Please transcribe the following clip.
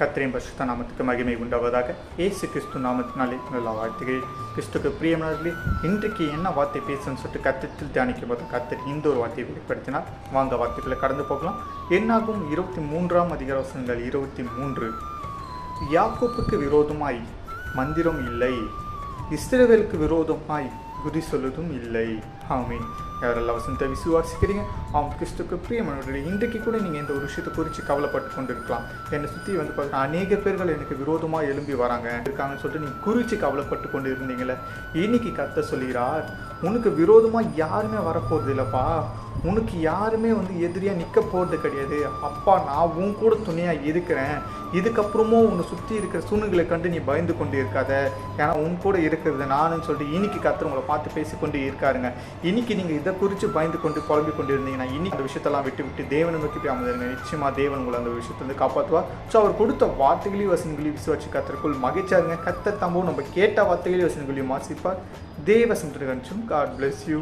கத்திரின் பரிசுத்த நாமத்துக்கு மகிமை உண்டாவதாக. ஏசு கிறிஸ்து நாமத்தினாலே நல்லா வாழ்த்துகிறேன் கிறிஸ்துக்கு பிரியமானவர்களே இன்றைக்கு என்ன வார்த்தை பேசுன்னு சொல்லிட்டு கத்திரத்தில் தியானிக்கும் போது கத்திரி இந்த ஒரு வார்த்தையை வெளிப்படுத்தினார். வாங்க வார்த்தைகளை கடந்து போகலாம். என்னாகும் இருபத்தி மூன்றாம் அதிகாரங்கள் இருபத்தி மூன்று. யாக்கோப்புக்கு விரோதமாய் மந்திரம் இல்லை. இஸ்ரேவேலுக்கு விரோதமாய் குதி சொல்லுவதும் இல்லை ஆமீன் யாரெல்லாம் வசனத்தை விசுவாசிக்கிறீங்க அவன் கிறிஸ்துக்கு பிரியமானவர்களே இன்றைக்கு கூட நீங்கள் இந்த ஒரு விஷயத்தை குறித்து கவலைப்பட்டு கொண்டு இருக்கலாம் என்னை சுற்றி வந்து பார்த்தீங்கன்னா அநேக பேர்கள் எனக்கு விரோதமாக எழும்பி வராங்க இருக்காங்கன்னு சொல்லிட்டு நீங்கள் குறித்து கவலைப்பட்டு கொண்டு இருந்தீங்களே இன்னைக்கு கத்த சொல்கிறார் உனக்கு விரோதமாக யாருமே வரப்போகிறது இல்லைப்பா உனக்கு யாருமே வந்து எதிரியாக நிற்க போகிறது கிடையாது அப்பா நான் உன் கூட துணையாக இருக்கிறேன் இதுக்கப்புறமும் உன்னை சுற்றி இருக்கிற சூழ்நிலை கண்டு நீ பயந்து கொண்டு இருக்காத ஏன்னா உன் கூட இருக்கிறது நானுன்னு சொல்லிட்டு இன்னைக்கு கத்துறவங்கள பார்த்து பேசிக்கொண்டு இருக்காருங்க. இன்னைக்கு நீங்கள் இதை குறித்து பயந்து கொண்டு குழம்பி கொண்டு இருந்தீங்கன்னா இன்னைக்கு அந்த விஷயத்தெல்லாம் விட்டு விட்டு தேவனை நோக்கி போய் அமர்ந்துருங்க. நிச்சயமாக தேவன் உங்களை அந்த விஷயத்துலேருந்து காப்பாற்றுவார். ஸோ அவர் கொடுத்த வார்த்தைகளையும் வசனங்களையும் விசுவாச்சு கத்திரக்குள் மகிழ்ச்சியாருங்க. கத்த தம்பவும் நம்ம கேட்ட வார்த்தைகளையும் வசனங்களையும் வாசிப்பார். தேவ சந்திரகன்சும் காட் பிளஸ் யூ